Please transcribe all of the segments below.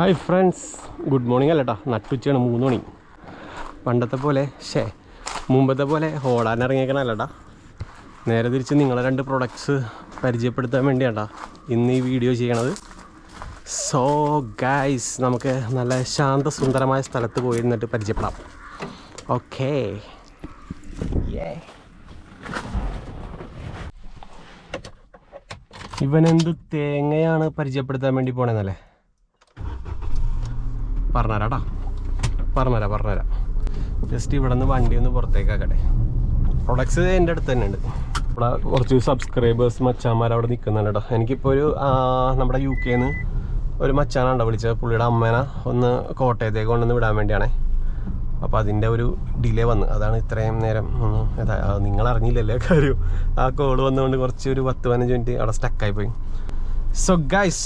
Hi friends good morning അല്ലേട്ടാ. നട്ടുച്ചയാണ് മൂന്ന് മണി. പണ്ടത്തെ പോലെ ഷേ മുമ്പത്തെ പോലെ ഓടാൻ ഇറങ്ങിയേക്കണല്ലേട്ടാ. നേരെ തിരിച്ച് നിങ്ങളെ രണ്ട് പ്രൊഡക്ട്സ് പരിചയപ്പെടുത്താൻ വേണ്ടിയാട്ടാ ഇന്ന് ഈ വീഡിയോ ചെയ്യണത്. സോ ഗൈസ് നമുക്ക് നല്ല ശാന്ത സുന്ദരമായ സ്ഥലത്ത് പോയി ഇരുന്നിട്ട് പരിചയപ്പെടാം. ഓക്കേ ഇവനെന്ത് തേങ്ങയാണ് പരിചയപ്പെടുത്താൻ വേണ്ടി പോണേന്നല്ലേ? പറഞ്ഞുതരാട്ടാ പറഞ്ഞുതരാം പറഞ്ഞുതരാം ജസ്റ്റ് ഇവിടെ നിന്ന് വണ്ടി ഒന്ന് പുറത്തേക്കാക്കട്ടെ. പ്രൊഡക്ട്സ് എന്റെ അടുത്ത് തന്നെ ഉണ്ട് ഇവിടെ കുറച്ച് സബ്സ്ക്രൈബേഴ്സ് മച്ചാന്മാർ അവിടെ നിൽക്കുന്നുണ്ട് കേട്ടോ എനിക്കിപ്പോൾ ഒരു നമ്മുടെ യു കെന്ന് ഒരു മച്ചാനാണ്ടോ വിളിച്ചത്. പുള്ളിയുടെ അമ്മേനെ ഒന്ന് കോട്ടയത്തേക്ക് കൊണ്ടുവന്ന് വിടാൻ വേണ്ടിയാണേ. അപ്പോൾ അതിന്റെ ഒരു ഡിലേ വന്ന്. അതാണ് ഇത്രയും നേരം നിങ്ങൾ അറിഞ്ഞില്ലല്ലേ കാര്യം. ആ കോൾ വന്നുകൊണ്ട് കുറച്ച് ഒരു പത്ത് പതിനഞ്ച് മിനിറ്റ് അവിടെ സ്റ്റക്കായിപ്പോയി so guys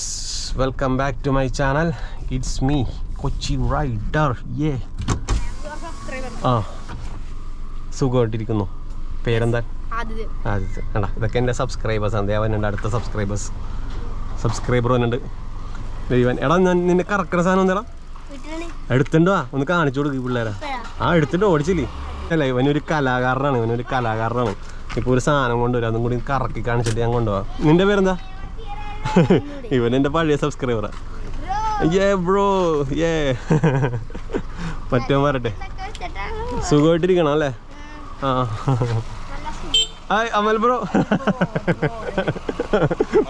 welcome back to my channel it's me Kochi rider yeah. ആ സുഖമായിട്ടിരിക്കുന്നു. പേരെന്താ? ആദിത്യ വേണ്ട ഇതൊക്കെ എന്റെ സബ്സ്ക്രൈബേഴ്സ് ആണ്. ദേവനുണ്ട് അടുത്ത സബ്സ്ക്രൈബേഴ്സ് സബ്സ്ക്രൈബർ വന്നുണ്ട് ദൈവൻ എടാ ഞാൻ നിന്നെ കറക്കണ സാധനം എന്താ വീട്ടിലാണ്. എടുത്തിട്ടുണ്ടോ ഒന്ന് കാണിച്ചു കൊടുക്കും പിള്ളേരെ. ആ എടുത്തിട്ട് ഓടിച്ചില്ലേ? അല്ല ഇവനൊരു കലാകാരനാണ് ഇവനൊരു കലാകാരനാണ്. ഇപ്പോൾ ഒരു സാധനം കൊണ്ടുവരും. അതും കൂടി കറക്കി കാണിച്ചിട്ട് ഞാൻ കൊണ്ടുപോവാം. നിന്റെ പേരെന്താ? ഇവൻ എന്റെ പഴയ സബ്സ്ക്രൈബറാ ഏ ബ്രോ ഏ പറ്റുമോ പറട്ടെ സുഖമായിട്ടിരിക്കണം അല്ലേ? ആ. Hi Amal bro.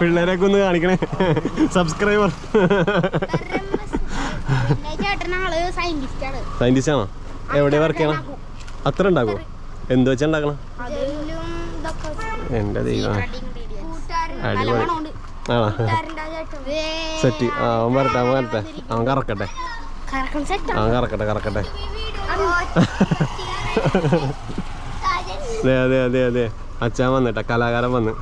പിള്ളേരൊക്കെ ഒന്ന് കാണിക്കണേ. സബ്സ്ക്രൈബർ. സയന്റിസ്റ്റ് ആണ് ആണോ എവിടെ വർക്ക് ചെയ്യണം? അത്ര ഉണ്ടാകുമോ എന്ത് വെച്ചാ ഉണ്ടാക്കണം? എന്റെ ദൈവം അടിപൊളി. മണമുണ്ട്. സെറ്റ്. ആ അവൻ വരട്ടെ അവൻ വരട്ടെ. അവൻ കറക്കട്ടെ. ആ. അവൻ കറക്കട്ടെ കറക്കട്ടെ. അതോ. അതെ അതെ അതെ അച്ഛൻ വന്നിട്ട കലാകാരൻ വന്ന്.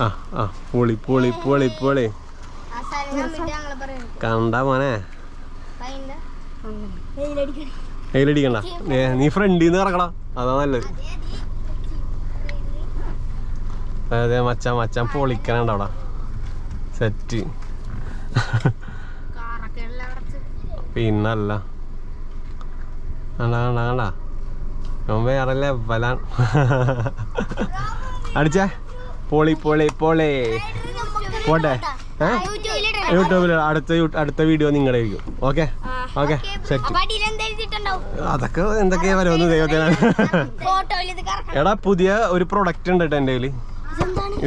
ആ ആ പൊളി പൊളി പൊളി പൊളി. കണ്ട മോനെ. അതിന്റെ വെയിലടിക്കണേ. കയ്യിലടിക്കണ്ട ഏ നീ ഫ്രണ്ടിന്ന് നിന്ന് ഇറക്കടാ അതാ നല്ലത്. അതെ മച്ച മച്ചാൻ മച്ചാൻ പൊളിക്കണണ്ട അവിടെ സെറ്റ് പിന്നല്ല വേറെ ലെവലാണ് അടിച്ചേ. പൊളി പൊളി പൊളി. പോട്ടെ. യൂട്യൂബിൽ അടുത്ത അടുത്ത വീഡിയോ നിങ്ങളായിരിക്കും ഓക്കെ ഓക്കെ? അതൊക്കെ എന്തൊക്കെയാ വരുമെന്ന് ദൈവത്തിനാണ്. എടാ പുതിയ ഒരു പ്രൊഡക്റ്റ് ഉണ്ട് കേട്ടോ എന്റെ കയ്യിൽ?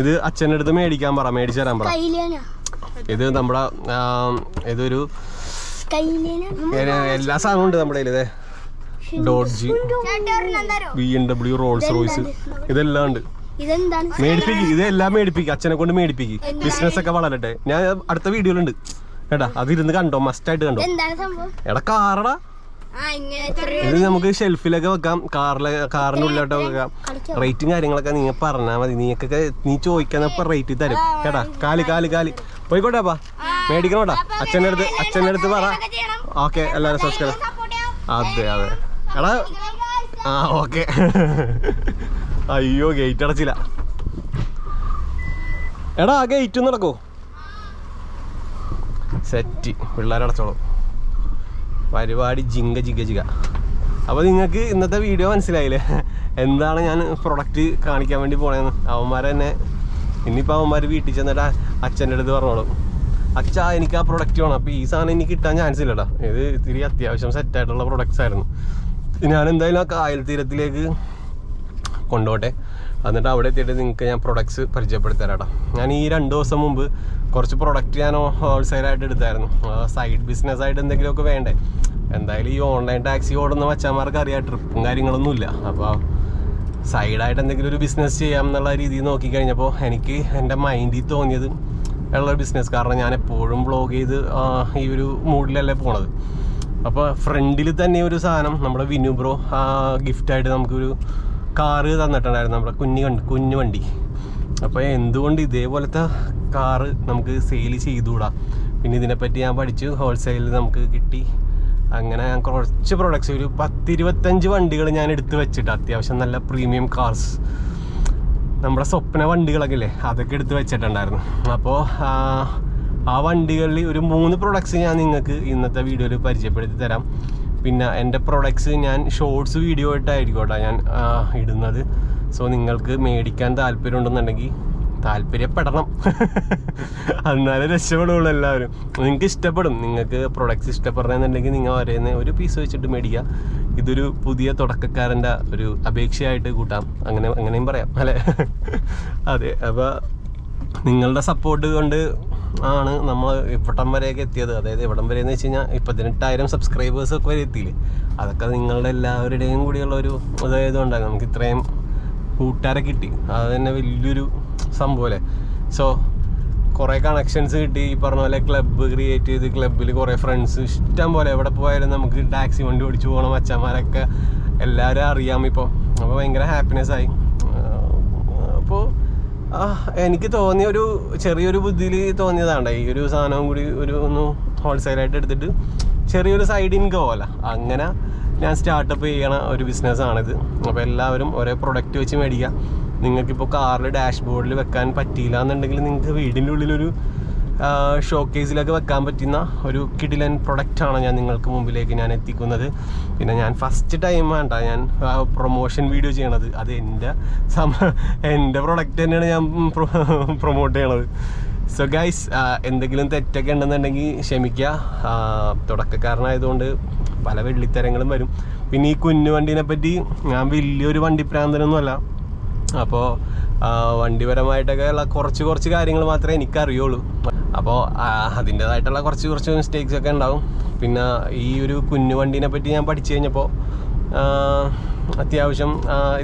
ഇത് അച്ഛന്റെ അടുത്ത് മേടിക്കാൻ പറ മേടിച്ചു തരാൻ പറ? ഇത് നമ്മുടെ ഇതൊരു? എല്ലാ സാധനവും ഉണ്ട് നമ്മുടെ ഇതേ ഡോഡ്ജി? B M W Rolls Royce ഇതെല്ലാം ഉണ്ട്. ഇതെന്താണ്? മേടിപ്പിക്ക് ഇതെല്ലാം മേടിപ്പിക്ക്. അച്ഛനെ കൊണ്ട് മേടിപ്പിക്ക്. ബിസിനസ് ഒക്കെ വളരട്ടെ. ഞാൻ അടുത്ത വീഡിയോയിലുണ്ട്. കേട്ടാ അതിരുന്ന് കണ്ടോ? മസ്റ്റ് ആയിട്ട് കണ്ടോ? എന്താണ് സംഭവം? എടാ കാറടാ ഇത് നമുക്ക് ഷെൽഫിലൊക്കെ വെക്കാം. കാറിലെ കാറിന്റെ ഉള്ളിലോട്ട് വെക്കാം. റേറ്റും കാര്യങ്ങളൊക്കെ നീ പറഞ്ഞാൽ മതി. നീക്കൊക്കെ നീ ചോദിക്കാന്നപ്പോ റേറ്റ് തരും. കേട്ടാ കാലി കാലി കാലി. പോയിക്കോട്ടെ അപ്പാ. മേടിക്കണോട്ടാ അച്ഛന്റെ അടുത്ത് അച്ഛന്റെ അടുത്ത് പറ. ഓക്കെ എല്ലാവരും സബ്സ്ക്രൈബ്. സപ്പോർട്ട് ചെയ്യാം അതെ അതെ. എടാ. ആ ഓക്കെ. അയ്യോ ഗേറ്റ് അടച്ചില്ല. എടാ ആ ഗേറ്റ് ഒന്ന് നടക്കോ. സെറ്റ്. പിള്ളേരടച്ചോളും. പരിപാടി ജിങ്ക ജിഗ ജിഗ അപ്പോൾ നിങ്ങൾക്ക് ഇന്നത്തെ വീഡിയോ മനസ്സിലായില്ലേ? എന്താണ് ഞാൻ പ്രൊഡക്റ്റ് കാണിക്കാൻ വേണ്ടി പോണേന്ന്? അവന്മാർ തന്നെ ഇനിയിപ്പോൾ അവന്മാർ വീട്ടിൽ ചെന്നിട്ട് അച്ഛന്റെ അടുത്ത് പറഞ്ഞോളും. അച്ഛാ എനിക്ക് ആ പ്രൊഡക്റ്റ് വേണം. അപ്പോൾ ഈ സാധനം എനിക്ക് കിട്ടാൻ ചാൻസ് ഇല്ലടാ. ഇത് ഇത്തിരി അത്യാവശ്യം സെറ്റായിട്ടുള്ള പ്രൊഡക്ട്സ് ആയിരുന്നു. ഞാൻ എന്തായാലും ആ കായൽ തീരത്തിലേക്ക് കൊണ്ടുപോട്ടെ. എന്നിട്ട് അവിടെ എത്തിയിട്ട് നിങ്ങൾക്ക് ഞാൻ പ്രൊഡക്ട്സ് പരിചയപ്പെടുത്തി തരാം ഞാൻ ഈ രണ്ട് ദിവസം മുമ്പ് കുറച്ച് പ്രൊഡക്റ്റ് ഞാൻ ഹോൾസെയിലായിട്ട് എടുത്തായിരുന്നു. സൈഡ് ബിസിനസ് ആയിട്ട് എന്തെങ്കിലുമൊക്കെ വേണ്ടേ? എന്തായാലും ഈ ഓൺലൈൻ ടാക്സി ഓടുന്ന വച്ചന്മാർക്ക് അറിയാം ട്രിപ്പും കാര്യങ്ങളൊന്നും ഇല്ല. അപ്പോൾ സൈഡായിട്ട് എന്തെങ്കിലും ഒരു ബിസിനസ് ചെയ്യാം എന്നുള്ള രീതിയിൽ നോക്കിക്കഴിഞ്ഞപ്പോൾ എനിക്ക് എന്റെ മൈൻഡിൽ തോന്നിയത് ഉള്ള ബിസിനസ് കാരണം ഞാൻ എപ്പോഴും ബ്ലോഗ് ചെയ്ത് ഈ ഒരു മൂഡിലല്ലേ പോണത്. അപ്പോൾ ഫ്രണ്ടിൽ തന്നെ ഒരു സാധനം നമ്മുടെ വിനു ബ്രോ ഗിഫ്റ്റായിട്ട് നമുക്കൊരു കാറ് തന്നിട്ടുണ്ടായിരുന്നു നമ്മുടെ കുഞ്ഞു കണ്ട് കുഞ്ഞു വണ്ടി. അപ്പോൾ എന്തുകൊണ്ട് ഇതേപോലത്തെ കാറ് നമുക്ക് സെയിൽ ചെയ്തുകൂടാ? പിന്നെ ഇതിനെപ്പറ്റി ഞാൻ പഠിച്ചു. ഹോൾസെയിലിൽ നമുക്ക് കിട്ടി. അങ്ങനെ ഞാൻ കുറച്ച് പ്രൊഡക്ട്സ് ഒരു പത്തിരുപത്തഞ്ച് വണ്ടികൾ ഞാൻ എടുത്ത് വെച്ചിട്ട് അത്യാവശ്യം നല്ല പ്രീമിയം കാർസ് നമ്മുടെ സ്വപ്ന വണ്ടികളൊക്കെ ഇല്ലേ അതൊക്കെ എടുത്ത് വെച്ചിട്ടുണ്ടായിരുന്നു. അപ്പോൾ ആ വണ്ടികളിൽ ഒരു മൂന്ന് പ്രൊഡക്ട്സ് ഞാൻ നിങ്ങൾക്ക് ഇന്നത്തെ വീഡിയോയിൽ പരിചയപ്പെടുത്തി തരാം. പിന്നെ എന്റെ പ്രൊഡക്ട്സ് ഞാൻ ഷോർട്സ് വീഡിയോ ആയിട്ടായിരിക്കും കേട്ടോ ഞാൻ ഇടുന്നത്. സോ നിങ്ങൾക്ക് മേടിക്കാൻ താല്പര്യം ഉണ്ടെന്നുണ്ടെങ്കിൽ താല്പര്യപ്പെടണം. എന്നാലേ രക്ഷപ്പെടുള്ളൂ എല്ലാവരും. നിങ്ങൾക്ക് ഇഷ്ടപ്പെടും. നിങ്ങൾക്ക് പ്രൊഡക്ട്സ് ഇഷ്ടപ്പെടണമെന്നുണ്ടെങ്കിൽ നിങ്ങൾ പറയുന്ന ഒരു പീസ് വെച്ചിട്ട് മേടിക്കുക. ഇതൊരു പുതിയ തുടക്കക്കാരന്റെ ഒരു അപേക്ഷയായിട്ട് കൂട്ടാം. അങ്ങനെ അങ്ങനെയും പറയാം. അല്ലേ? അതെ. അപ്പോൾ നിങ്ങളുടെ സപ്പോർട്ട് കൊണ്ട് ആണ് നമ്മൾ ഇവിടം വരെയൊക്കെ എത്തിയത്. അതായത് ഇവിടം വരെ എന്ന് വെച്ച് കഴിഞ്ഞാൽ പതിനെട്ടായിരം സബ്സ്ക്രൈബേഴ്സ് ഒക്കെ വരെ എത്തിയില്ലേ. അതൊക്കെ നിങ്ങളുടെ എല്ലാവരുടെയും കൂടിയുള്ള ഒരു അതായത് കൊണ്ടാണ് നമുക്ക് ഇത്രയും കൂട്ടുകാരെ കിട്ടി. അത് തന്നെ വലിയൊരു സംഭവമല്ലേ സോ കുറേ കണക്ഷൻസ് കിട്ടി. ഈ പറഞ്ഞ പോലെ ക്ലബ്ബ് ക്രിയേറ്റ് ചെയ്ത് ക്ലബ്ബിൽ കുറേ ഫ്രണ്ട്സ് ഇഷ്ടം പോലെ എവിടെ പോയാലും നമുക്ക് ടാക്സി വണ്ടി ഓടിച്ചു പോകണം അച്ഛന്മാരൊക്കെ എല്ലാവരും അറിയാം ഇപ്പോൾ അപ്പോൾ ഭയങ്കര ഹാപ്പിനെസ് ആയി. അപ്പോൾ എനിക്ക് തോന്നിയ ഒരു ചെറിയൊരു ബുദ്ധിയിൽ തോന്നിയതാണ് ഈ ഒരു സാധനവും കൂടി ഒരു ഒന്ന് ഹോൾസെയിലായിട്ട് എടുത്തിട്ട് ചെറിയൊരു സൈഡ് ഇൻകം പോലെ. അങ്ങനെ ഞാൻ സ്റ്റാർട്ടപ്പ് ചെയ്യണ ഒരു ബിസിനസ്സാണിത് അപ്പോൾ എല്ലാവരും ഒരേ പ്രൊഡക്റ്റ് വെച്ച് മേടിക്കുക നിങ്ങൾക്കിപ്പോൾ കാറിൽ ഡാഷ്ബോർഡിൽ വെക്കാൻ പറ്റിയില്ല എന്നുണ്ടെങ്കിൽ നിങ്ങൾക്ക് വീടിന്റെ ഉള്ളിലൊരു ഷോ കേസിലൊക്കെ വെക്കാൻ പറ്റുന്ന ഒരു കിടിലൻ പ്രൊഡക്റ്റാണ് ഞാൻ നിങ്ങൾക്ക് മുമ്പിലേക്ക് ഞാൻ എത്തിക്കുന്നത്. പിന്നെ ഞാൻ ഫസ്റ്റ് ടൈം വേണ്ട ഞാൻ പ്രൊമോഷൻ വീഡിയോ ചെയ്യണത്. അത് എന്റെ സമ എന്റെ പ്രൊഡക്റ്റ് തന്നെയാണ് ഞാൻ പ്രൊമോട്ട് ചെയ്യണത്. സോ ഗൈസ് എന്തെങ്കിലും തെറ്റൊക്കെ ഉണ്ടെന്നുണ്ടെങ്കിൽ ക്ഷമിക്കുക. തുടക്കക്കാരനായതുകൊണ്ട് പല വെള്ളിത്തരങ്ങളും വരും. പിന്നെ ഈ കുഞ്ഞു വണ്ടീനെ പറ്റി ഞാൻ വലിയൊരു വണ്ടി പ്രാന്തനൊന്നുമല്ല അപ്പോൾ വണ്ടിപരമായിട്ടൊക്കെ ഉള്ള കുറച്ച് കുറച്ച് കാര്യങ്ങൾ മാത്രമേ എനിക്കറിയുള്ളൂ. അപ്പോൾ അതിന്റേതായിട്ടുള്ള കുറച്ച് കുറച്ച് മിസ്റ്റേക്സ് ഒക്കെ ഉണ്ടാവും. പിന്നെ ഈ ഒരു കുഞ്ഞു വണ്ടീനെ പറ്റി ഞാൻ പഠിച്ചു കഴിഞ്ഞപ്പോൾ അത്യാവശ്യം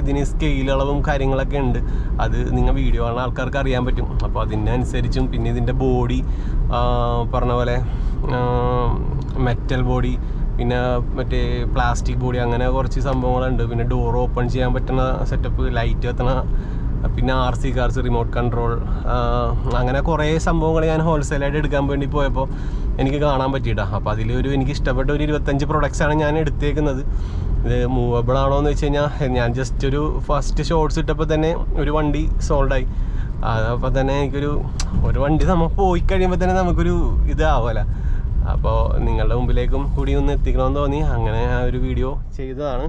ഇതിന് സ്കെയിലളവും കാര്യങ്ങളൊക്കെ ഉണ്ട്. അത് നിങ്ങൾ വീഡിയോ കാണുന്ന ആൾക്കാർക്ക് അറിയാൻ പറ്റും. അപ്പോൾ അതിനനുസരിച്ചും പിന്നെ ഇതിന്റെ ബോഡി പറഞ്ഞ പോലെ മെറ്റൽ ബോഡി പിന്നെ മറ്റേ പ്ലാസ്റ്റിക് ബോഡി അങ്ങനെ കുറച്ച് സംഭവങ്ങളുണ്ട്. പിന്നെ ഡോർ ഓപ്പൺ ചെയ്യാൻ പറ്റുന്ന സെറ്റപ്പ് ലൈറ്റ് എത്തണ പിന്നെ R C cars remote control അങ്ങനെ കുറേ സംഭവങ്ങൾ ഞാൻ ഹോൾസെയിലായിട്ട് എടുക്കാൻ വേണ്ടി പോയപ്പോൾ എനിക്ക് കാണാൻ പറ്റിയിട്ടാ. അപ്പോൾ അതിലൊരു എനിക്ക് ഇഷ്ടപ്പെട്ട ഒരു ഇരുപത്തഞ്ച് പ്രൊഡക്ട്സാണ് ഞാൻ എടുത്തേക്കുന്നത്. ഇത് മൂവബിൾ ആണോ എന്ന് വെച്ച് കഴിഞ്ഞാൽ ഞാൻ ജസ്റ്റ് ഒരു ഫസ്റ്റ് ഷോർട്സ് ഇട്ടപ്പോൾ തന്നെ ഒരു വണ്ടി സോൾഡായി അതപ്പോൾ തന്നെ എനിക്കൊരു ഒരു വണ്ടി നമ്മൾ പോയി കഴിയുമ്പോൾ തന്നെ നമുക്കൊരു ഇതാവല. അപ്പോൾ നിങ്ങളുടെ മുമ്പിലേക്കും കൂടി ഒന്ന് എത്തിക്കണമെന്ന് തോന്നി. അങ്ങനെ ആ ഒരു വീഡിയോ ചെയ്തതാണ്.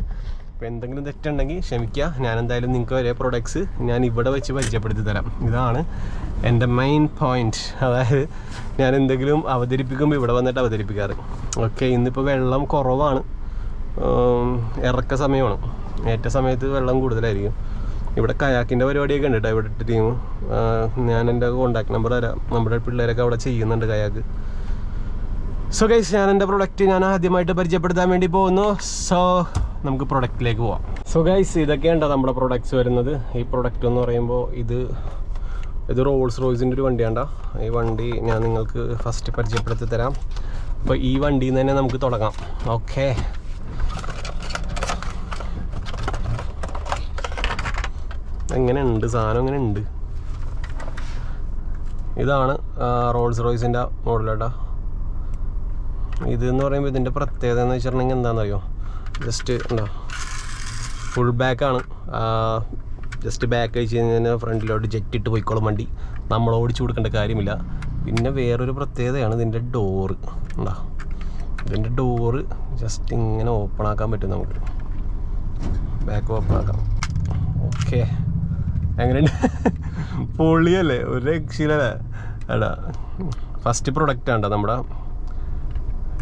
അപ്പോൾ എന്തെങ്കിലും തെറ്റുണ്ടെങ്കിൽ ക്ഷമിക്കുക. ഞാൻ എന്തായാലും നിങ്ങൾക്ക് ഒരേ പ്രൊഡക്ട്സ് ഞാൻ ഇവിടെ വെച്ച് പരിചയപ്പെടുത്തി തരാം. ഇതാണ് എന്റെ മെയിൻ പോയിന്റ് അതായത് ഞാൻ എന്തെങ്കിലും അവതരിപ്പിക്കുമ്പോൾ ഇവിടെ വന്നിട്ട് അവതരിപ്പിക്കാറ്. ഓക്കെ ഇന്നിപ്പോൾ വെള്ളം കുറവാണ്. ഇറക്ക സമയമാണ്. ഏറ്റ സമയത്ത് വെള്ളം കൂടുതലായിരിക്കും. ഇവിടെ കയാക്കിന്റെ പരിപാടിയൊക്കെ ഉണ്ട് കേട്ടോ ഇവിടെ ടീം ഞാൻ എന്റെ കോണ്ടാക്ട് നമ്പർ തരാം. നമ്മുടെ പിള്ളേരൊക്കെ അവിടെ ചെയ്യുന്നുണ്ട് കയാക്ക്. സോ ഗൈസ് ഞാൻ എന്റെ പ്രൊഡക്റ്റ് ഞാൻ ആദ്യമായിട്ട് പരിചയപ്പെടുത്താൻ വേണ്ടി പോകുന്നു. സോ നമുക്ക് പ്രൊഡക്റ്റിലേക്ക് പോവാം. സോ ഗൈസ് ഇതൊക്കെയാണ് നമ്മുടെ പ്രൊഡക്ട്സ് വരുന്നത്. ഈ പ്രൊഡക്റ്റ് എന്ന് പറയുമ്പോൾ ഇത് ഇത് റോൾസ് റോയ്സിന്റെ ഒരു വണ്ടിയാണ്ട. ഈ വണ്ടി ഞാൻ നിങ്ങൾക്ക് ഫസ്റ്റ് പരിചയപ്പെടുത്തി തരാം. അപ്പോൾ ഈ വണ്ടിയിൽ നിന്ന് തന്നെ നമുക്ക് തുടങ്ങാം. ഓക്കെ എങ്ങനെ ഉണ്ട് സാധനം എങ്ങനെ ഉണ്ട് ഇതാണ് റോൾസ് റോയ്സിന്റെ മോഡലേട്ടാ ഇത് എന്ന് പറയുമ്പോൾ ഇതിന്റെ പ്രത്യേകത എന്ന് വെച്ചിട്ടുണ്ടെങ്കിൽ എന്താണെന്നറിയോ ജസ്റ്റ് ഉണ്ടോ? ഫുൾ ബാക്കാണ് ജസ്റ്റ് ബാക്ക് വെച്ച് കഴിഞ്ഞാൽ ഫ്രണ്ടിലോട്ട് ജെറ്റ് ഇട്ട് പോയിക്കോളും വണ്ടി. നമ്മൾ ഓടിച്ചു കൊടുക്കേണ്ട കാര്യമില്ല. പിന്നെ വേറൊരു പ്രത്യേകതയാണ് ഇതിന്റെ ഡോറ് ഉണ്ടോ? ഇതിന്റെ ഡോറ് ജസ്റ്റ് ഇങ്ങനെ ഓപ്പൺ ആക്കാൻ പറ്റും നമുക്ക്. ബാക്ക് ഓപ്പൺ ആക്കാം. ഓക്കെ എങ്ങനെയുണ്ട്? പൊള്ളിയല്ലേ? ഒരു രക്ഷയിലല്ലേ എടാ ഫസ്റ്റ് പ്രൊഡക്റ്റ് ആണ് നമ്മുടെ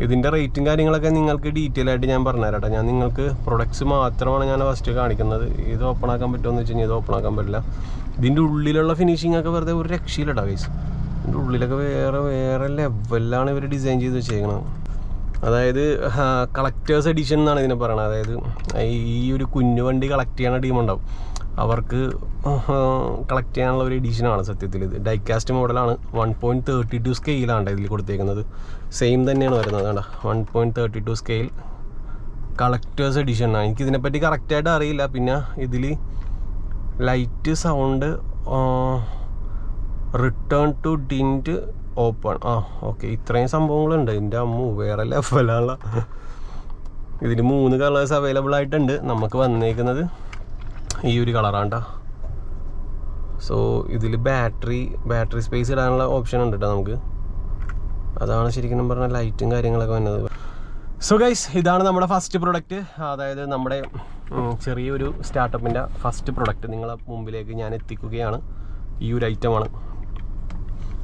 ഇതിന്റെ റേറ്റും കാര്യങ്ങളൊക്കെ നിങ്ങൾക്ക് ഡീറ്റെയിൽ ആയിട്ട് ഞാൻ പറഞ്ഞുതരാം കേട്ടോ ഞാൻ നിങ്ങൾക്ക് പ്രൊഡക്ട്സ് മാത്രമാണ് ഞാൻ ഫസ്റ്റ് കാണിക്കുന്നത്. ഇത് ഓപ്പൺ ആക്കാൻ പറ്റുമോ എന്ന് വെച്ച് കഴിഞ്ഞാൽ ഇത് ഓപ്പൺ ആക്കാൻ പറ്റില്ല. ഇതിന്റെ ഉള്ളിലുള്ള ഫിനിഷിംഗ് ഒക്കെ വെറുതെ ഒരു രക്ഷയിലടാ ഗൈസ് ഇതിന്റെ ഉള്ളിലൊക്കെ വേറെ വേറെ ലെവലിലാണ് ഇവർ ഡിസൈൻ ചെയ്ത് വെച്ചേക്കുന്നത് അതായത് കളക്ടേഴ്സ് എഡിഷൻ എന്നാണ് ഇതിനെ പറയുന്നത് അതായത് ഈ ഒരു കുഞ്ഞു വണ്ടി കളക്ട് ചെയ്യണ ടീമുണ്ടാവും അവർക്ക് കളക്ട് ചെയ്യാനുള്ള ഒരു എഡിഷനാണ് സത്യത്തിൽ ഇത്. ഡൈകാസ്റ്റ് മോഡലാണ് വൺ പോയിന്റ് തേർട്ടി ടു സ്കെയിലാണ് ഇതിൽ കൊടുത്തേക്കുന്നത്. സെയിം തന്നെയാണ് വരുന്നത് വേണ്ട one point thirty two scale collectors എഡിഷനാണ് എനിക്ക് ഇതിനെപ്പറ്റി കറക്റ്റായിട്ട് അറിയില്ല. പിന്നെ ഇതിൽ light sound return to didn't open ആ ഓക്കെ ഇത്രയും സംഭവങ്ങളുണ്ട്. എന്റെ അമ്മ വേറെ ലെവലാണ് ഇതിന് മൂന്ന് കളേഴ്സ് അവൈലബിൾ ആയിട്ടുണ്ട്. നമുക്ക് വന്നേക്കുന്നത് ഈ ഒരു കളറാണ് സോ ഇതിൽ ബാറ്ററി ബാറ്ററി സ്പേസ് ഇടാനുള്ള ഓപ്ഷൻ ഉണ്ട് കേട്ടോ നമുക്ക്. അതാണ് ശരിക്കും പറഞ്ഞാൽ ലൈറ്റും കാര്യങ്ങളൊക്കെ വന്നത്. സോ ഗൈസ് ഇതാണ് നമ്മുടെ ഫസ്റ്റ് പ്രൊഡക്റ്റ് അതായത് നമ്മുടെ ചെറിയൊരു സ്റ്റാർട്ടപ്പിന്റെ ഫസ്റ്റ് പ്രൊഡക്റ്റ് നിങ്ങളെ മുമ്പിലേക്ക് ഞാൻ എത്തിക്കുകയാണ്. ഈ ഒരു ഐറ്റമാണ്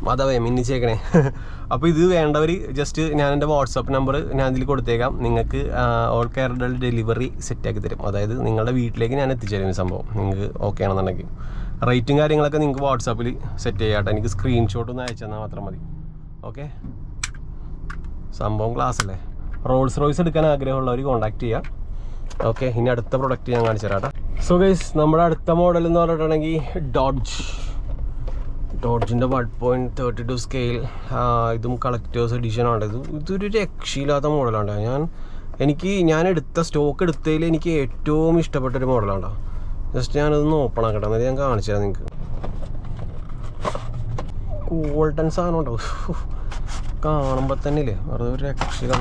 അതവേ മിന്നിച്ചേക്കണേ. അപ്പോൾ ഇത് വേണ്ടവർ ജസ്റ്റ് ഞാൻ എന്റെ വാട്സപ്പ് നമ്പർ ഞാൻ ഇതിൽ കൊടുത്തേക്കാം. നിങ്ങൾക്ക് ഓൾ കേരള ഡെലിവറി സെറ്റാക്കി തരും. അതായത് നിങ്ങളുടെ വീട്ടിലേക്ക് ഞാൻ എത്തിച്ചേരും സംഭവം. നിങ്ങൾക്ക് ഓക്കെ ആണെന്നുണ്ടെങ്കിൽ. റേറ്റും കാര്യങ്ങളൊക്കെ നിങ്ങൾക്ക് വാട്സാപ്പിൽ സെറ്റ് ചെയ്യാട്ടെ. എനിക്ക് സ്ക്രീൻഷോട്ട് ഒന്ന് അയച്ചു തന്നാൽ മാത്രം മതി. ഓക്കെ സംഭവം ക്ലാസ് അല്ലേ? റോൾസ് റോയ്സ് എടുക്കാൻ ആഗ്രഹമുള്ളവർ കോൺടാക്ട് ചെയ്യുക ഓക്കെ ഇനി അടുത്ത പ്രൊഡക്റ്റ് ഞാൻ കാണിച്ചു തരാം സോ ഗൈസ് നമ്മുടെ അടുത്ത മോഡൽ എന്ന് പറഞ്ഞിട്ടുണ്ടെങ്കിൽ Dodge ഡോഡ്ജിന്റെ one point thirty two scale ഇതും കളക്ടേഴ്സ് എഡിഷനാണ് ഇത് ഇതൊരു രക്ഷയില്ലാത്ത മോഡലാണ്. ഞാൻ എനിക്ക് ഞാൻ എടുത്ത സ്റ്റോക്ക് എടുത്തതിൽ എനിക്ക് ഏറ്റവും ഇഷ്ടപ്പെട്ട ഒരു മോഡലാണ് ജസ്റ്റ് ഞാനിതൊന്ന് ഓപ്പൺ ആക്കട്ടെ. എന്നിട്ട് ഞാൻ കാണിച്ചു തരാം നിങ്ങൾക്ക് ഗോൾഡൻ സാധനം ഉണ്ടോ? കാണുമ്പോൾ തന്നെ ഇല്ലേ? വെറുതെ ഒരു രക്ഷയില്ല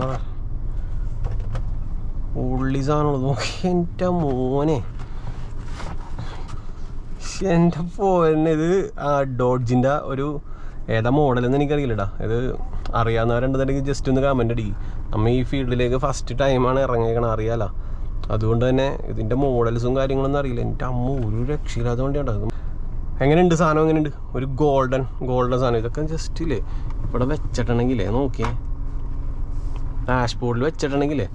ഉള്ളി സാധനമുള്ളൂ നോക്കി. എന്റെ മോനെ. എന്റെ പോന്നെ ഇത് ഡോഡ്ജിന്റെ ഒരു ഏതാ മോഡലെന്ന് എനിക്കറിയില്ലടാ. ഇത് അറിയാവുന്നവരുണ്ടെന്നുണ്ടെങ്കിൽ ജസ്റ്റ് ഒന്ന് കമന്റ് അടിക്കും. നമ്മൾ ഈ ഫീൽഡിലേക്ക് ഫസ്റ്റ് ടൈമാണ് ഇറങ്ങിയേക്കണം അറിയാലോ? അതുകൊണ്ട് തന്നെ ഇതിന്റെ മോഡൽസും കാര്യങ്ങളൊന്നും അറിയില്ല. എന്റെ അമ്മ ഒരു രക്ഷയില്ലാത്ത വണ്ടിയാണ് എങ്ങനെയുണ്ട് സാധനം? എങ്ങനെയുണ്ട്? ഒരു ഗോൾഡൻ ഗോൾഡൻ സാധനം. ഇതൊക്കെ ജസ്റ്റ് ഇല്ലേ? ഇവിടെ വെച്ചിട്ടുണ്ടെങ്കിലേ നോക്കിയേ. ഡാഷ്ബോർഡിൽ വെച്ചിട്ടുണ്ടെങ്കിലേ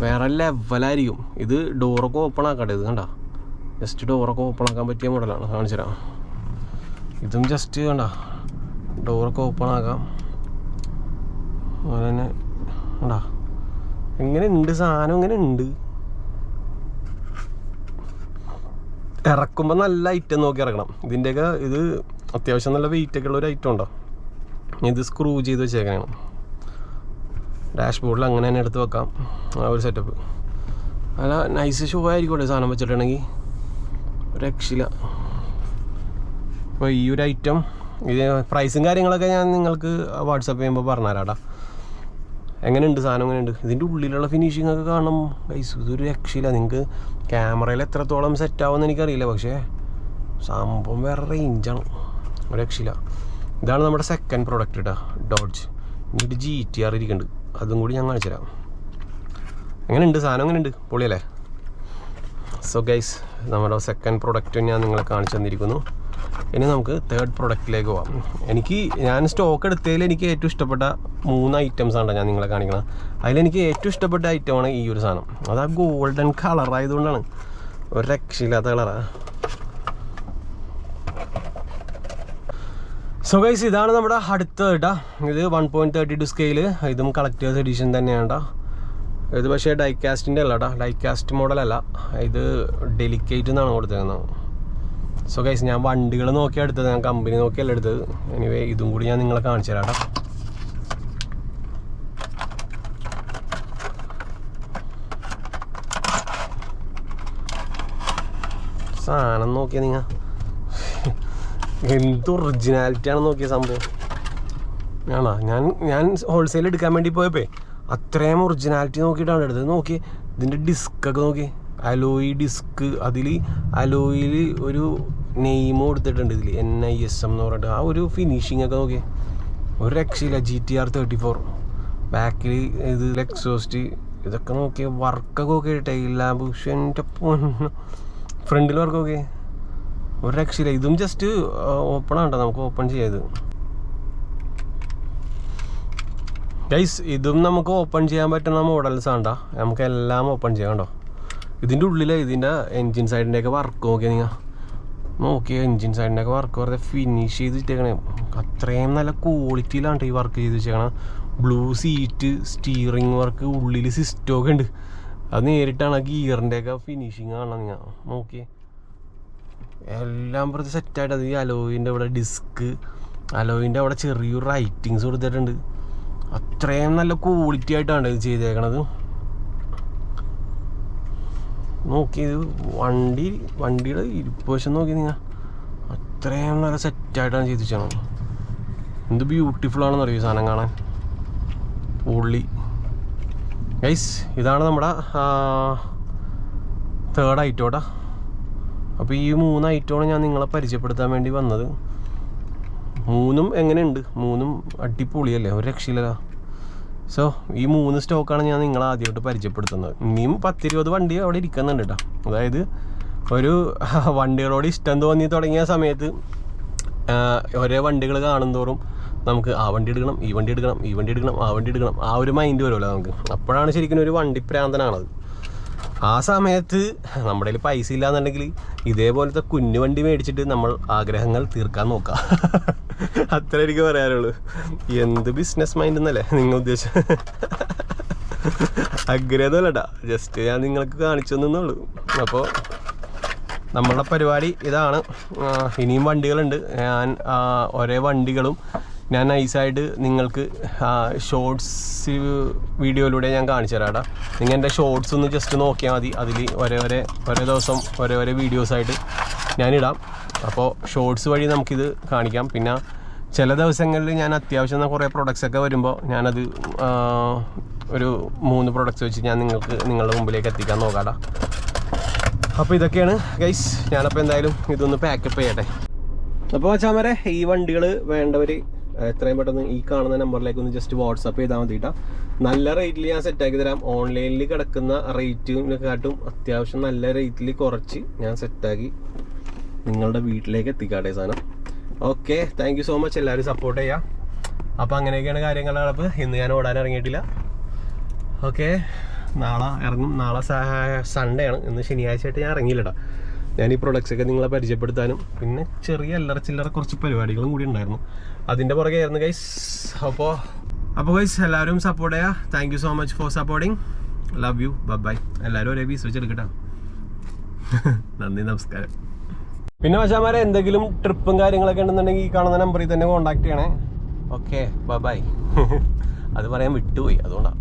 വേറെ ലെവലായിരിക്കും ഇത് ഡോറൊക്കെ ഓപ്പൺ ആക്കട്ടെ ഇത് കണ്ട? ജസ്റ്റ് ഡോറൊക്കെ ഓപ്പൺ ആക്കാൻ പറ്റിയ മോഡലാണ് കാണിച്ചു തരാം. ഇതും ജസ്റ്റ് വേണ്ട ഡോറൊക്കെ ഓപ്പൺ ആക്കാം. അതുപോലെ തന്നെ വേണ്ട എങ്ങനെ ഉണ്ട് സാധനം എങ്ങനെ ഉണ്ട് ഇറക്കുമ്പോൾ നല്ല ഐറ്റം നോക്കി ഇറക്കണം. ഇതിന്റെയൊക്കെ ഇത് അത്യാവശ്യം നല്ല വെയിറ്റ് ഒക്കെ ഉള്ള ഒരു ഐറ്റം ഉണ്ടോ? ഇത് സ്ക്രൂ ചെയ്ത് വെച്ചേക്കാണ് ഡാഷ്ബോർഡിൽ അങ്ങനെ തന്നെ എടുത്ത് വെക്കാം. ആ ഒരു സെറ്റപ്പ് അല്ല നൈസ് ഷോ ആയിരിക്കും സാധനം വെച്ചിട്ടുണ്ടെങ്കിൽ. ഒരു രക്ഷയില്ല. അപ്പോൾ ഈ ഒരു ഐറ്റം ഇത് പ്രൈസും കാര്യങ്ങളൊക്കെ ഞാൻ നിങ്ങൾക്ക് വാട്സപ്പ് ചെയ്യുമ്പോൾ പറഞ്ഞുതരാട്ടാ എങ്ങനെയുണ്ട് സാധനം? എങ്ങനെയുണ്ട്? ഇതിന്റെ ഉള്ളിലുള്ള ഫിനിഷിംഗ് ഒക്കെ കാണണം ഗൈസ് ഇതൊരു രക്ഷയില്ല. നിങ്ങൾക്ക് ക്യാമറയിൽ എത്രത്തോളം സെറ്റ് ആവുമെന്ന് എനിക്കറിയില്ല. പക്ഷേ സംഭവം വേറെ റേഞ്ചാണ് ഒരു രക്ഷയില്ല. ഇതാണ് നമ്മുടെ സെക്കൻഡ് പ്രോഡക്റ്റ് കേട്ടോ ഡോഡ്ജ് ഇനിയിട്ട് ജി ടി ആർ ഇരിക്കുന്നുണ്ട്. അതും കൂടി ഞാൻ കാണിച്ചു തരാം എങ്ങനെയുണ്ട് സാധനം? എങ്ങനെയുണ്ട്? പൊളിയല്ലേ? സോ ഗൈസ് നമ്മുടെ സെക്കൻഡ് പ്രൊഡക്റ്റ് ഞാൻ നിങ്ങളെ കാണിച്ചു തന്നിരിക്കുന്നു. ഇനി നമുക്ക് തേർഡ് പ്രൊഡക്റ്റിലേക്ക് പോവാം. എനിക്ക് ഞാൻ സ്റ്റോക്ക് എടുത്തതിൽ എനിക്ക് ഏറ്റവും ഇഷ്ടപ്പെട്ട മൂന്ന് ഐറ്റംസ് ആണ് ഞാൻ നിങ്ങളെ കാണിക്കണം അതിലെനിക്ക് ഏറ്റവും ഇഷ്ടപ്പെട്ട ഐറ്റമാണ് ഈ ഒരു സാധനം. അത് ആ ഗോൾഡൻ കളർ ആയതുകൊണ്ടാണ്. ഒരു രക്ഷയില്ലാത്ത കളറാണ് സോ ഗൈസ് ഇതാണ് നമ്മുടെ അടുത്ത കേട്ടോ ഇത് one point thirty two scale ഇതും കളക്ടേഴ്സ് എഡിഷൻ തന്നെയാണ് ട്ടോ. ഇത് പക്ഷേ ഡൈകാസ്റ്റിന്റെ അല്ല കേട്ടോ ഡൈകാസ്റ്റ് മോഡലല്ല ഇത് ഡെലിക്കേറ്റ് എന്നാണ് കൊടുത്തേക്കുന്നത് സോ ഗൈസ് ഞാൻ വണ്ടികൾ നോക്കിയാണ് എടുത്തത്. ഞാൻ കമ്പനി നോക്കിയല്ല എടുത്തത്. എനിവേ ഇതും കൂടി ഞാൻ നിങ്ങളെ കാണിച്ചു തരാം സാധനം നോക്കിയാ നിങ്ങ. എന്ത് ഒറിജിനാലിറ്റിയാണ് നോക്കിയ സംഭവം. ആണോ? ഞാൻ ഞാൻ ഹോൾസെയിൽ എടുക്കാൻ വേണ്ടി പോയപ്പോ അത്രയും ഒറിജിനാലിറ്റി നോക്കിയിട്ടാണ് എടുത്തത്. നോക്കി ഇതിന്റെ ഡിസ്ക് ഒക്കെ നോക്കി അലോയി ഡിസ്ക് അതിൽ അലോയിൽ ഒരു നെയിമോ കൊടുത്തിട്ടുണ്ട് ഇതിൽ എൻ ഐ എസ് എം എന്ന് പറഞ്ഞിട്ട്. ആ ഒരു ഫിനിഷിംഗ് ഒക്കെ നോക്കി ഒരു രക്ഷയില്ല. G T R thirty four ബാക്കിൽ ഇത് എക്സോസ്റ്റ് ഇതൊക്കെ നോക്കി വർക്കൊക്കെ നോക്കി ടൈൽ ലാബ് പൊന്നു. ഫ്രണ്ടിൽ വർക്ക് നോക്കി ഒരു രക്ഷയില്ല. ഇതും ജസ്റ്റ് ഓപ്പൺ ആണ്ടോ നമുക്ക് ഓപ്പൺ ചെയ്യാത് ഗൈസ് ഇതും നമുക്ക് ഓപ്പൺ ചെയ്യാൻ പറ്റുന്ന മോഡൽസ് ആണ്ടാ. നമുക്ക് എല്ലാം ഓപ്പൺ ചെയ്യാം കേട്ടോ ഇതിന്റെ ഉള്ളിലെ ഇതിന്റെ എൻജിൻ സൈഡിന്റെയൊക്കെ വർക്ക് നോക്കിയാൽ നിങ്ങൾ നോക്കിയ എൻജിൻ സൈഡിന്റെയൊക്കെ വർക്ക് വെറുതെ ഫിനിഷ് ചെയ്ത് വെച്ചേക്കണേ അത്രയും നല്ല ക്വാളിറ്റിയിലാണ് ഈ വർക്ക് ചെയ്ത് വെച്ചേക്കണം ബ്ലൂ സീറ്റ് സ്റ്റിയറിംഗ് വർക്ക് ഉള്ളിൽ സിസ്റ്റമൊക്കെ ഉണ്ട് അത് നേരിട്ടാണ് ആ ഗിയറിന്റെയൊക്കെ ഫിനിഷിങ് കാണണം നിങ്ങൾ നോക്കി എല്ലാം വെറുതെ സെറ്റായിട്ട് അത് ഈ അലോയിന്റെ അവിടെ ഡിസ്ക് അലോയിന്റെ അവിടെ ചെറിയൊരു റൈറ്റിങ്സ് കൊടുത്തിട്ടുണ്ട്. അത്രയും നല്ല ക്വാളിറ്റി ആയിട്ടാണ് ഇത് ചെയ്തേക്കണത്. നോക്കി ഇത് വണ്ടി വണ്ടിയുടെ ഇരിപ്പ് നോക്കി നിങ്ങൾ അത്രയും നല്ല സെറ്റായിട്ടാണ് ചെയ്തു വെച്ചത് എന്ത് ബ്യൂട്ടിഫുൾ ആണെന്ന് അറിയോ സാധനം കാണാൻ? പുള്ളി. ഗൈസ് ഇതാണ് നമ്മുടെ തേർഡ് ഐറ്റോട്ടാ അപ്പോൾ ഈ മൂന്ന് ഐറ്റമാണ് ഞാൻ നിങ്ങളെ പരിചയപ്പെടുത്താൻ വേണ്ടി വന്നത്. മൂന്നും എങ്ങനെയുണ്ട്? മൂന്നും അടിപൊളിയല്ലേ? ഒരു രക്ഷയില്ല സോ ഈ മൂന്ന് സ്റ്റോക്കാണ് ഞാൻ നിങ്ങളെ ആദ്യമായിട്ട് പരിചയപ്പെടുത്തുന്നത്. ഇനിയും പത്തിരുപത് വണ്ടി അവിടെ ഇരിക്കുന്നുണ്ട് കേട്ടോ അതായത് ഒരു വണ്ടികളോട് ഇഷ്ടം തോന്നി തുടങ്ങിയ സമയത്ത് ഒരേ വണ്ടികൾ കാണുന്തോറും നമുക്ക് ആ വണ്ടി എടുക്കണം ഈ വണ്ടി എടുക്കണം ഈ വണ്ടി എടുക്കണം ആ വണ്ടി എടുക്കണം ആ ഒരു മൈൻഡ് വരുമല്ലോ നമുക്ക്. അപ്പോഴാണ് ശരിക്കും ഒരു വണ്ടി പ്രാന്തനാണത് ആ സമയത്ത് നമ്മുടെ കയ്യിൽ പൈസ ഇല്ലാന്നുണ്ടെങ്കിൽ ഇതേപോലത്തെ കുഞ്ഞു വണ്ടി മേടിച്ചിട്ട് നമ്മൾ ആഗ്രഹങ്ങൾ തീർക്കാൻ നോക്കാം. അത്ര എനിക്ക് പറയാനുള്ളൂ. എന്ത് ബിസിനസ് മൈൻഡ് എന്നല്ലേ നിങ്ങൾ ഉദ്ദേശം ആഗ്രഹമല്ലട്ടാ ജസ്റ്റ് ഞാൻ നിങ്ങൾക്ക് കാണിച്ചു തന്നുള്ളൂ അപ്പോൾ നമ്മളുടെ പരിപാടി ഇതാണ്. ഇനിയും വണ്ടികളുണ്ട്. ഞാൻ ഒരേ വണ്ടികളും ഞാൻ നൈസായിട്ട് നിങ്ങൾക്ക് ഷോർട്സ് വീഡിയോയിലൂടെ ഞാൻ കാണിച്ചു തരാടാ നിങ്ങൾ എന്റെ ഷോർട്സ് ഒന്ന് ജസ്റ്റ് നോക്കിയാൽ മതി. അതിൽ ഒരേ ഒരേ ഒരേ ദിവസം ഒരേ ഒരേ വീഡിയോസായിട്ട് ഞാനിടാം അപ്പോൾ ഷോർട്സ് വഴി നമുക്കിത് കാണിക്കാം. പിന്നെ ചില ദിവസങ്ങളിൽ ഞാൻ അത്യാവശ്യം കുറേ പ്രൊഡക്ട്സ് ഒക്കെ വരുമ്പോൾ ഞാനത് ഒരു മൂന്ന് പ്രൊഡക്ട്സ് വെച്ച് ഞാൻ നിങ്ങൾക്ക് നിങ്ങളുടെ മുമ്പിലേക്ക് എത്തിക്കാൻ നോക്കാടാ അപ്പോൾ ഇതൊക്കെയാണ് ഗൈസ് ഞാനപ്പോൾ എന്തായാലും ഇതൊന്ന് പാക്കപ്പ് ചെയ്യട്ടെ. അപ്പോൾ മച്ചാമരെ ഈ വണ്ടികൾ വേണ്ടവർ എത്രയും പെട്ടെന്ന് ഈ കാണുന്ന നമ്പറിലേക്ക് ഒന്ന് ജസ്റ്റ് വാട്സപ്പ് ചെയ്താൽ മതി കേട്ടോ നല്ല റേറ്റിൽ ഞാൻ സെറ്റാക്കി തരാം. ഓൺലൈനിൽ കിടക്കുന്ന റേറ്റിനെക്കാട്ടും അത്യാവശ്യം നല്ല റേറ്റിൽ കുറച്ച് ഞാൻ സെറ്റാക്കി നിങ്ങളുടെ വീട്ടിലേക്ക് എത്തിക്കാട്ടെ സാധനം. Okay thank you so much എല്ലാവരും സപ്പോർട്ട് ചെയ്യാം. അപ്പോൾ അങ്ങനെയൊക്കെയാണ് കാര്യങ്ങൾ അപ്പോൾ ഇന്ന് ഞാൻ ഓടാൻ ഇറങ്ങിയിട്ടില്ല. ഓക്കെ നാളെ ഇറങ്ങും. നാളെ സൺഡേ ആണ്. ഇന്ന് ശനിയാഴ്ച ആയിട്ട് ഞാൻ ഇറങ്ങിയില്ലടാ ഞാൻ ഈ പ്രൊഡക്ട്സ് ഒക്കെ നിങ്ങളെ പരിചയപ്പെടുത്താനും പിന്നെ ചെറിയ അല്ലറ ചില്ലറ കുറച്ച് പരിപാടികളും കൂടി ഉണ്ടായിരുന്നു. അതിന്റെ പുറകെ ആയിരുന്നു ഗൈസ് അപ്പോൾ അപ്പോൾ ഗൈസ് എല്ലാവരും സപ്പോർട്ട് ചെയ്യുക thank you so much for supporting love you bye എല്ലാവരും ഒരേ പീസ് വെച്ചെടുക്കട്ടോ നന്ദി നമസ്കാരം. പിന്നെ പക്ഷേ എന്തെങ്കിലും ട്രിപ്പും കാര്യങ്ങളൊക്കെ ഉണ്ടെന്നുണ്ടെങ്കിൽ ഈ കാണുന്ന നമ്പറിൽ തന്നെ കോണ്ടാക്ട് ചെയ്യണേ. ഓക്കെ ബൈ അത് പറയാൻ വിട്ടുപോയി അതുകൊണ്ടാണ്